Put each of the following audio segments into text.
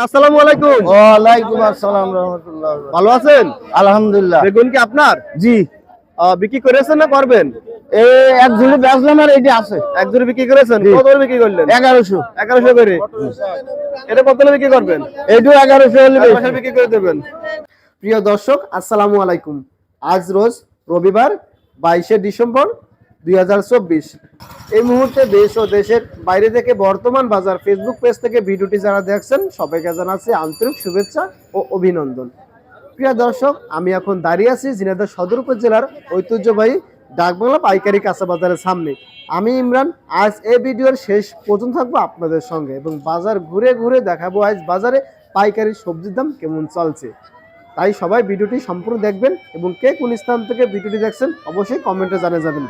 আসসালামু আলাইকুম। ওয়ালাইকুম আসসালাম রহমতুল্লাহ। ভালো আছেন? আলহামদুলিল্লাহ। বেগুন কি আপনার? জি। বিক্রি করেছেন না করবেন এক ঝুড়ি বেচলাম আর এইটি আছে। এক জোড়া বিক্রি করেছেন? কত করে বিক্রি করলেন? এগারোশো। এগারোশো করে। এটা কত করে বিক্রি করবেন? এইটু এগারোশো হলে বিক্রি করে দেবেন। প্রিয় দর্শক আসসালামু আলাইকুম। আজ রোজ রবিবার বাইশে ডিসেম্বর দুই হাজার চব্বিশ। এই মুহূর্তে দেশ ও দেশের বাইরে থেকে বর্তমান বাজার ফেসবুক পেজ থেকে ভিডিওটি যারা দেখছেন, সবাইকে জানাচ্ছি আন্তরিক শুভেচ্ছা ও অভিনন্দন। প্রিয় দর্শক, আমি এখন দাঁড়িয়ে আছি ঝিনাইদহ সদর উপজেলার ঐতিহ্যবাহী ডাকবাংলা পাইকারি কাঁচা বাজারের সামনে। আমি ইমরান, আজ এই ভিডিওর শেষ পর্যন্ত থাকব আপনাদের সঙ্গে এবং বাজার ঘুরে ঘুরে দেখাবো আজ বাজারে পাইকারি সবজির দাম কেমন চলছে। তাই সবাই ভিডিওটি সম্পূর্ণ দেখবেন এবং কে কোন স্থান থেকে ভিডিওটি দেখছেন, অবশ্যই কমেন্টে জানিয়ে যাবেন।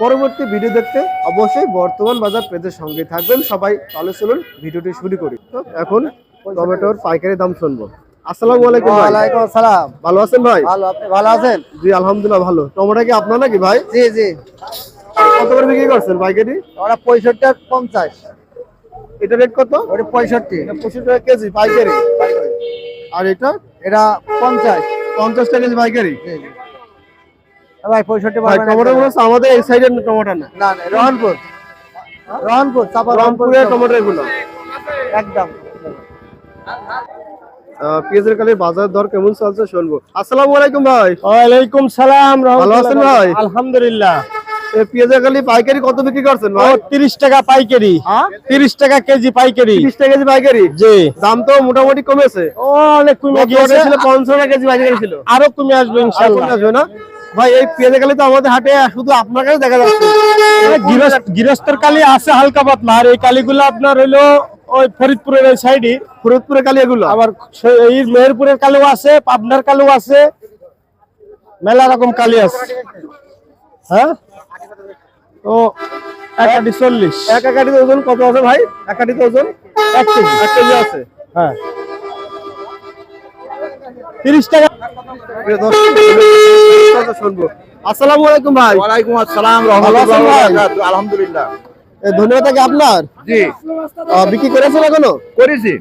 পরবর্তী ভিডিও দেখতে অবশ্যই বর্তমান বাজার পেজের সঙ্গে থাকবেন। সবাই তাহলে চলুন ভিডিওটি শুরু করি। তো এখন টমেটোর পাইকারি দাম শুনব। আসসালামু আলাইকুম ভাই। ওয়ালাইকুম আসসালাম। ভালো আছেন ভাই? ভালো আপনি ভালো আছেন? জি আলহামদুলিল্লাহ ভালো। টমেটো কি আপনার নাকি ভাই? জি জি। কত করে বিক্রি করছেন পাইকারি? ওরা আর এটা রেট কত? ওটা পঁয়ষট্টি। এটা পঁচিশ টাকা কেজি পাইকারি। আর এটা? এটা পঞ্চাশ। পঞ্চাশ টাকা কেজি পাইকারি? জি জি। এ ভাই পঁয়ষট্টি ভাই পারবেন টমেটো আমাদের এই সাইডের টমেটো না। না না রহনপুর রহনপুর চাপা রংপুরের টমেটো এগুলো একদম। পেঁয়াজের কালে বাজার দর কেমন চলছে শুনব। আসসালামু আলাইকুম ভাই। ওয়ালাইকুম সালাম ভালো আছেন ভাই? আলহামদুলিল্লাহ। পেঁয়াজের কালি পাইকারি কত বিক্রি করছেন ভাই? তিরিশ টাকা পাইকারি। হ্যাঁ? তিরিশ টাকা কেজি পাইকারি। তিরিশ টাকা কেজি পাইকারি? জি। দাম তো মোটামুটি কমেছে। অনেক কমে পঞ্চাশ টাকা কেজি পাইকারি ছিল। আরও কমে আসবে ইনশাল্লাহ। আসবে না? ভাই এই পেঁয়াজের কালি তো আমাদের হাটে শুধু আপনার কাছে দেখা যাচ্ছে। গৃহস্থ- গৃহস্থর কালি আছে হালকা পাতলা আর এই কালিগুলো আপনার হইল ওই ফরিদপুরের ওই সাইডে ফরিদপুরের কালি এগুলো? আবার এই মেহেরপুরের কালো আছে পাবনার কালো আছে। মেলা রকম কালি আছে। হ্যাঁ? ও এক আটি চল্লিশ। এক একাটিতে ওজন কত আছে ভাই? একাটিতে ওজন? এক কেজি। এক কেজি আছে। হ্যাঁ। তিরিশ টাকা। প্রিয় দর্শক, কথা শুনব। আসসালামু আলাইকুম ভাই। ওয়ালাইকুম আসসালাম আলহামদুলিল্লাহ। এ, ধন্যবাদ কি আপনার? জি। বিক্রি করেছেন এখনও? করেছি।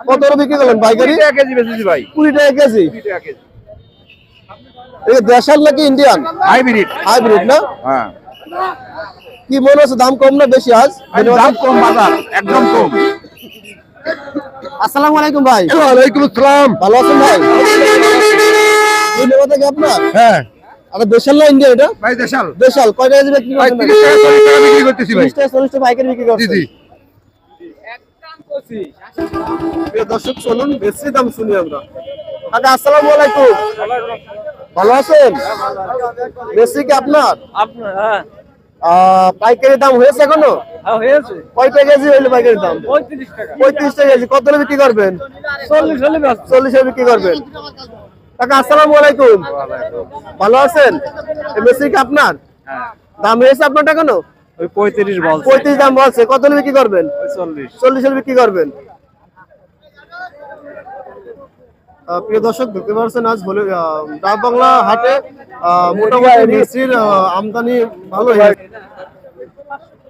কত করে বিক্রি করলেন পাইকারি? কেজি বেচেছি ভাই। কুড়ি টাকা কেজি? দেশাল নাকি ইন্ডিয়ান? হাইব্রিড। হাইব্রিড না? হ্যাঁ। কি মনে হচ্ছে দাম কম না বেশি আজ? আজ দাম কম বাজার একদম কম। আসসালামু আলাইকুম ভাই। ওয়ালাইকুম আসসালাম। ভালো আছেন ভাই? কি আপনার? হ্যাঁ। আরে দেশাল না ইন্ডিয়া এটা? ভাই দেশাল। দেশাল কয় টাকা কেজি বিক্রি ভাই করছেন তিরিশ টাকা চল্লিশ টাকা বিক্রি করতেছি ভাই। তিরিশ টাকা চল্লিশ টাকা পাইকারি বিক্রি জি জি। দর্শক চলুন বেশি দাম শুনি আমরা। কাকা আসসালামু আলাইকুম। ভালো আছেন? বেশি কি আপনার? আহ, পাইকারি দাম হয়েছে এখনও? কয় টাকা কেজি হইল পাইকারি দাম? পঁয়ত্রিশ টাকা। কেজি কত হলে বিক্রি করবেন? চল্লিশ হলে বিক্রি করবেন। কাকা আসসালামু আলাইকুম। ভালো আছেন? এই কি আপনার? দাম হয়েছে পঁয়ত্রিশ বলছে। পঁয়ত্রিশ দাম বলছে। কত হলে বিক্রি করবেন? চল্লিশ। চল্লিশ হলে বিক্রি করবেন। প্রিয় দর্শক দেখতে পাচ্ছেন আজ হলে ডাক বাংলা হাটে মোটামুটি মিষ্টির আমদানি ভালো হয়েছে।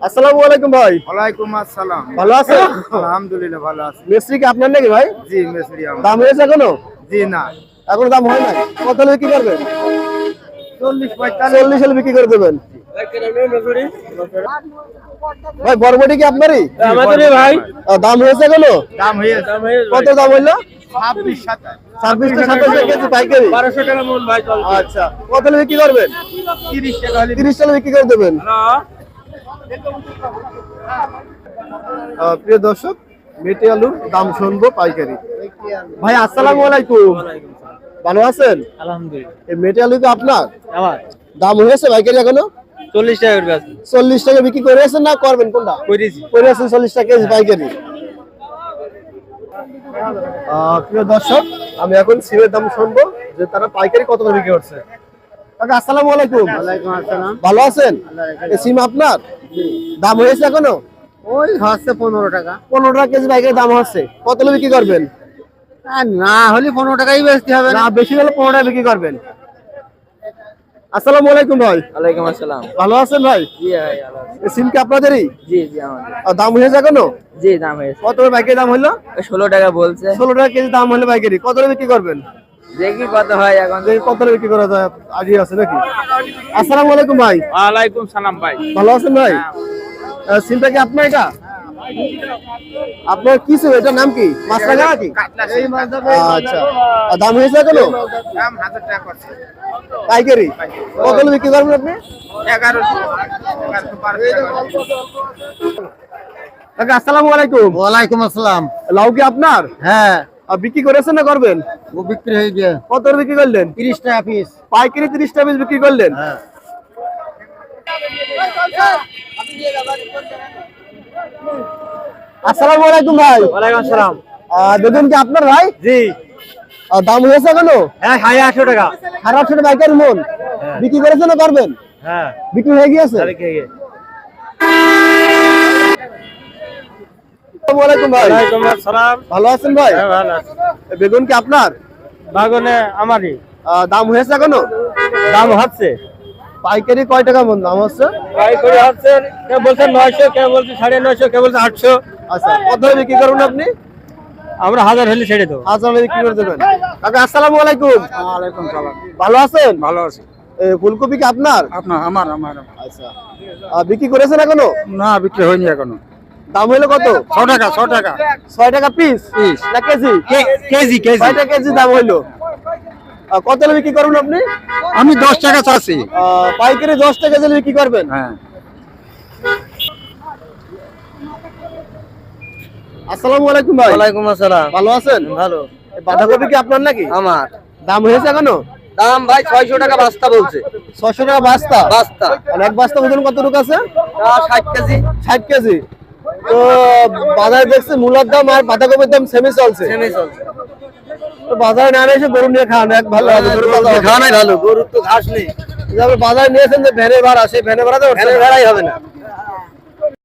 আসসালামু আলাইকুম ভাই। ওয়ালাইকুম আসসালাম। ভালো আছেন? আলহামদুলিল্লাহ ভালো আছি। মিস্ত্রি কি আপনার নাকি ভাই? জি দাম হয়েছে এখনও? জি না। এখনও দাম হয় না কত হলে বিক্রি করবেন? চল্লিশ হলে বিক্রি করে দেবেন। ভাই বরবটি কি আপনারই? ভাই। দাম হয়েছে দাম হয়েছে। কত দাম হইল? আচ্ছা কত হলে বিক্রি করবেন? তিরিশ টাকা হলে তিরিশ টাকা বিক্রি করে দেবেন। প্রিয় দর্শক মেটে আলুর দাম শুনব পাইকারি। ভাই আসসালামু আলাইকুম। ভালো আছেন? আলহামদুলিল্লাহ। এই মেটে আলু কি আপনার? আমার। দাম হয়েছে এখনও? চল্লিশ টাকা করে আছে চল্লিশ টাকা বিক্রি করে আছেন না করবেন কোনটা? করেছি। করে চল্লিশ টাকা কেজি পাইকারি। প্রিয় দর্শক আমি এখন সিমের দাম শুনব যে তারা পাইকারি কত করে বিক্রি করছে। কাকা আসসালামু আলাইকুম। ওয়ালাইকুম আসসালাম। ভালো আছেন? এই সিম আপনার? দাম হয়েছে এখনও? ওই হচ্ছে পনেরো টাকা। পনেরো টাকা কেজি পাইকারি দাম হচ্ছে। কত বিক্রি করবেন? না হলে পনেরো টাকাই বেচতে হবে না। বেশি হলে পনেরো টাকা বিক্রি করবেন। আসসালামু আলাইকুম ভাই। ওয়ালাইকুম আসসালাম। ভালো আছেন ভাই? জি ভাই ভালো আছি। সিম কি আপনাদেরই? জি জি আমাদের। আর দাম হয়েছে কেন জি দাম হয়েছে। কত করে পাইকারি দাম হলো? ষোলো টাকা বলছে। ষোলো টাকা কেজি দাম হলে পাইকারি কত বিক্রি করবেন? দেখি কত হয় এখন। দেখি কত বিক্রি করা যায়। আজই আছে নাকি? আসসালামু আলাইকুম ভাই। ওয়ালাইকুম সালাম ভাই। ভালো আছেন ভাই? সিমটা কি আপনার এটা? আপনার কি সিম এটার নাম কি? মাছ লাগা নাকি আচ্ছা। দাম হয়েছে কেন? দাম হাজার টাকা করছে। পাইকারি? কত বিক্রি করবেন আপনি? আসসালামু আলাইকুম। ওয়ালাইকুম আসসালাম। লাউ কি আপনার? হ্যাঁ। বিক্রি করেছেন না করবেন? ও বিক্রি হয়ে গিয়ে। কত বিক্রি করলেন? তিরিশ টাকা পিস। পাইকারি তিরিশ টাকা পিস বিক্রি করলেন? হ্যাঁ। আসসালামু আলাইকুম ভাই। ওয়ালাইকুম আসসালাম। বেগুন কি আপনার ভাই? জি। দাম হয়েছে কেন হ্যাঁ সাড়ে আটশো টাকা। সাড়ে আটশো টাকা মন বিক্রি করেছেন না করবেন? হ্যাঁ। বিক্রি হয়ে গিয়েছে? ভালো আছেন ভাই? হ্যাঁ বেগুন কি আপনার? বাগানে আমারই। দাম হয়েছে এখনও? দাম হচ্ছে। পাইকারি কয় টাকা মন দাম হচ্ছে? প্রায় করে হচ্ছে কে বলছে নয়শো কে বলছে সাড়ে নয়শো কে বলছে আটশো। আচ্ছা কত বিক্রি করবেন আপনি? আমরা হাজার হলে ছেড়ে দেবো। হাজার হলে বিক্রি করে দেবেন। কাকা আসসালামু আলাইকুম। ওয়ালাইকুম সালাম। ভালো আছেন? ভালো আছি। ফুলকপি কি আপনার? আপনার আমার আমার। আচ্ছা। বিক্রি করেছেন এখনও? না বিক্রি হয়নি এখনও। দাম হলো কত? ছ টাকা ছ টাকা। ছয় টাকা পিস পিস না কেজি? KG KG. ছয়টা কেজি দাম হইল? কত হলে বিক্রি করবেন আপনি? আমি দশ টাকা চাচ্ছি পাইকারি দশ টাকা দিলে বিক্রি করবেন? হ্যাঁ। আসসালামু আলাইকুম ভাই। ওয়ালাইকুম আসসালাম। ভালো আছেন? ভালো। বাঁধাকপি কি আপনার নাকি? আমার। দাম হয়েছে এখনও? দাম ভাই ছয়শো টাকা বাস্তা বলছে। ছশো টাকা বাস্তা? বাস্তা। আর এক বাস্তা ওজন কতটুকু আছে? ষাট কেজি। ষাট কেজি। তো বাজারে দেখছি মূলার দাম আর বাঁধাকপির দাম সেমই চলছে। চলছে। তো বাজারে না এসে গরু নিয়ে খাওয়ানো এক ভালো গরু খাওয়ানোই ভালো গরুর তো ঘাস নেই। বাজারে নিয়েছেন যে ভ্যানে ভাড়া সেই ভ্যানে ভাড়া ভ্যানের ভাড়াই হবে না।